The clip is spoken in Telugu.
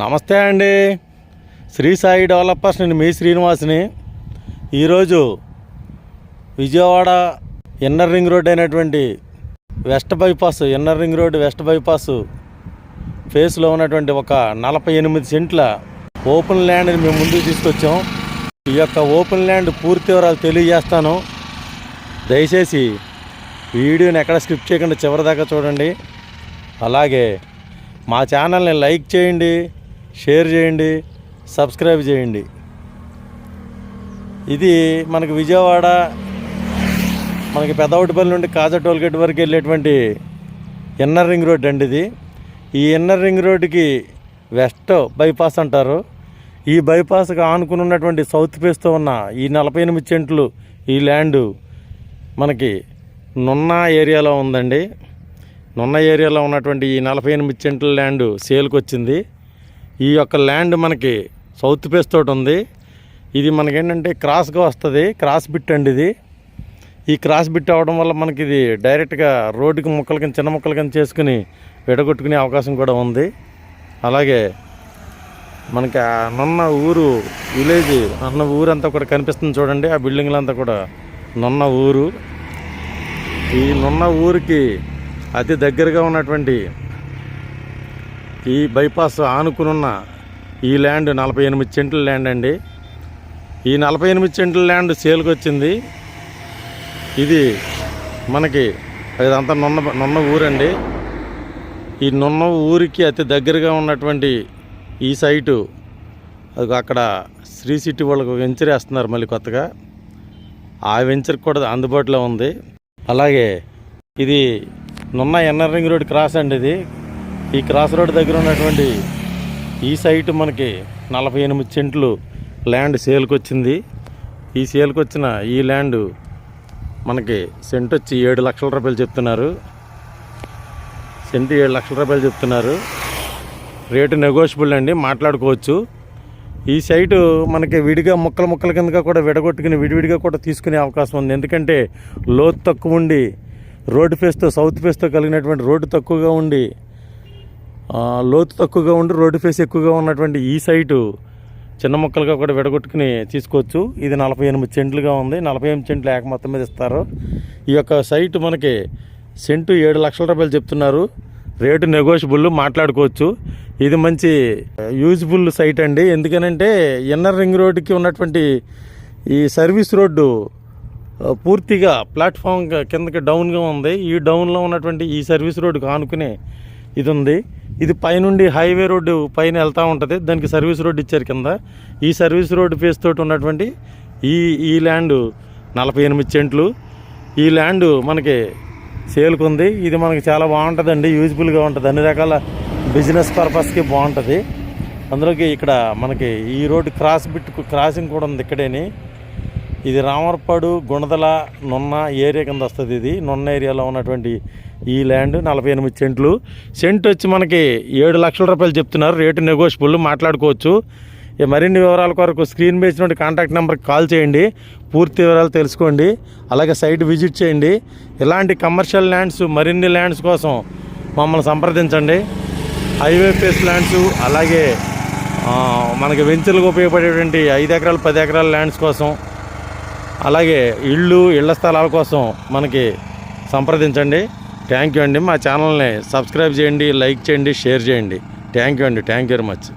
నమస్తే అండి. శ్రీ సాయి డెవలపర్స్ నేను మీ శ్రీనివాస్ని. ఈరోజు విజయవాడ ఇన్నర్ రింగ్ రోడ్ అయినటువంటి west bypass inner ring road west bypass ఫేస్లో ఉన్నటువంటి ఒక నలభై ఎనిమిది సెంట్ల ఓపెన్ ల్యాండ్ని మేము ముందుకు తీసుకొచ్చాం. ఈ యొక్క ఓపెన్ ల్యాండ్ పూర్తి వివరాలు తెలియజేస్తాను. దయచేసి వీడియోని ఎక్కడ స్కిప్ చేయకుండా చివరిదాకా చూడండి. అలాగే మా ఛానల్ని లైక్ చేయండి. షేర్ చేయండి సబ్స్క్రైబ్ చేయండి. ఇది మనకి విజయవాడ మనకి పెదవటిపల్లి నుండి కాజా టోల్గేట్ వరకు వెళ్ళేటువంటి ఇన్నర్ రింగ్ రోడ్ అండి ఇది. ఈ ఇన్నర్ రింగ్ రోడ్కి వెస్ట్ బైపాస్ అంటారు. ఈ బైపాస్కి ఆనుకుని ఉన్నటువంటి సౌత్ ఫేస్తో ఉన్న ఈ నలభై ఎనిమిది సెంట్లు ఈ ల్యాండ్ మనకి నున్న ఏరియాలో ఉందండి. నున్న ఏరియాలో ఉన్నటువంటి ఈ నలభై ఎనిమిది సెంట్ల ల్యాండ్ సేల్కి వచ్చింది ఈ యొక్క ల్యాండ్ మనకి సౌత్ ఫేస్ తోటి ఉంది. ఇది మనకేంటంటే క్రాస్గా వస్తుంది. క్రాస్ బిట్ అండి ఇది. ఈ క్రాస్ బిట్ అవడం వల్ల మనకి ఇది డైరెక్ట్గా రోడ్డుకి ముక్కల కింద చిన్న ముక్కల కింద చేసుకుని విడగొట్టుకునే అవకాశం కూడా ఉంది. అలాగే మనకి నున్న ఊరు విలేజ్ అన్న ఊరంతా కూడా కనిపిస్తుంది చూడండి. ఆ బిల్డింగ్లంతా కూడా నున్న ఊరు. ఈ నున్న ఊరికి అతి దగ్గరగా ఉన్నటువంటి ఈ బైపాస్ ఆనుకునున్న ఈ ల్యాండ్ నలభై ఎనిమిది సెంట్ల ల్యాండ్ అండి. ఈ నలభై ఎనిమిది సెంట్ల ల్యాండ్ సేల్కి వచ్చింది ఇది మనకి ఇదంతా నున్న నున్న ఊరండి. ఈ నున్న ఊరికి అతి దగ్గరగా ఉన్నటువంటి ఈ సైటు అది అక్కడ శ్రీ సిటీ వాళ్ళకు వెంచర్ వేస్తున్నారు మళ్ళీ కొత్తగా. ఆ వెంచర్ కూడా అందుబాటులో ఉంది. అలాగే ఇది నున్న ఎన్ఆర్ రింగ్ రోడ్ క్రాస్ అండి ఇది. ఈ క్రాస్ రోడ్ దగ్గర ఉన్నటువంటి ఈ సైట్ మనకి నలభై ఎనిమిది సెంట్లు ల్యాండ్ సేల్కి వచ్చింది ఈ సేల్కి వచ్చిన ఈ ల్యాండ్ మనకి సెంట్ వచ్చి ఏడు లక్షల రూపాయలు చెప్తున్నారు. సెంట్ ఏడు లక్షల రూపాయలు చెప్తున్నారు. రేటు నెగోషియబుల్ అండి మాట్లాడుకోవచ్చు. ఈ సైటు మనకి విడిగా ముక్కల ముక్కల కిందగా కూడా విడగొట్టుకుని విడివిడిగా కూడా తీసుకునే అవకాశం ఉంది. ఎందుకంటే లోతు తక్కువ ఉండి రోడ్డు ఫేస్తో సౌత్ ఫేస్తో కలిగినటువంటి రోడ్డు తక్కువగా ఉండి లోతు తక్కువగా ఉండి రోడ్డు ఫేస్ ఎక్కువగా ఉన్నటువంటి ఈ సైటు చిన్న ముక్కలుగా కూడా విడగొట్టుకుని తీసుకోవచ్చు. ఇది నలభై ఎనిమిది సెంట్లుగా ఉంది. నలభై ఎనిమిది సెంట్లు ఏక మొత్తం మీద ఇస్తారు. ఈ యొక్క సైట్ మనకి సెంటు ఏడు లక్షల రూపాయలు చెప్తున్నారు. రేటు నెగోషియబుల్ మాట్లాడుకోవచ్చు. ఇది మంచి యూజ్ఫుల్ సైట్ అండి. ఎందుకనంటే ఇన్నర్ రింగ్ రోడ్డుకి ఉన్నటువంటి ఈ సర్వీస్ రోడ్డు పూర్తిగా ప్లాట్ఫామ్ కిందకి డౌన్గా ఉంది. ఈ డౌన్లో ఉన్నటువంటి ఈ సర్వీస్ రోడ్డుకు ఆనుకునే ఇది ఉంది. ఇది పైనుండి హైవే రోడ్డు పైన వెళ్తూ ఉంటుంది. దానికి సర్వీస్ రోడ్డు ఇచ్చారు కింద. ఈ సర్వీస్ రోడ్డు ఫేస్ తోటి ఉన్నటువంటి ఈ ఈ ల్యాండ్ నలభై ఎనిమిది సెంట్లు. ఈ ల్యాండ్ మనకి సేల్కుంది. ఇది మనకి చాలా బాగుంటుందండి. యూజ్ఫుల్గా ఉంటుంది. అన్ని రకాల బిజినెస్ పర్పస్కి బాగుంటుంది. అందులోకి ఇక్కడ మనకి ఈ రోడ్డు క్రాస్ బిట్ క్రాసింగ్ కూడా ఉంది ఇక్కడేని. ఇది రామర్పాడు గుణదల నున్న ఏరియా కింద వస్తుంది ఇది. నున్న ఏరియాలో ఉన్నటువంటి ఈ ల్యాండ్ నలభై ఎనిమిది సెంట్లు. సెంట్ వచ్చి మనకి ఏడు లక్షల రూపాయలు చెప్తున్నారు. రేటు నెగోషియబుల్ మాట్లాడుకోవచ్చు. మరిన్ని వివరాల కొరకు స్క్రీన్ బేస్ నుండి కాంటాక్ట్ నెంబర్కి కాల్ చేయండి. పూర్తి వివరాలు తెలుసుకోండి. అలాగే సైట్ విజిట్ చేయండి. ఇలాంటి కమర్షియల్ ల్యాండ్స్ మరిన్ని ల్యాండ్స్ కోసం మమ్మల్ని సంప్రదించండి. హైవే ఫేస్ ల్యాండ్స్ అలాగే మనకి వెంచర్లకు ఉపయోగపడేటువంటి ఐదు ఎకరాలు పది ఎకరాల ల్యాండ్స్ కోసం అలాగే ఇళ్ళు ఇళ్ళ స్థలాల కోసం మనకి సంప్రదించండి. థ్యాంక్ యూ అండి. మా ఛానల్ని సబ్స్క్రైబ్ చేయండి లైక్ చేయండి షేర్ చేయండి. థ్యాంక్ యూ అండి. Thank you very much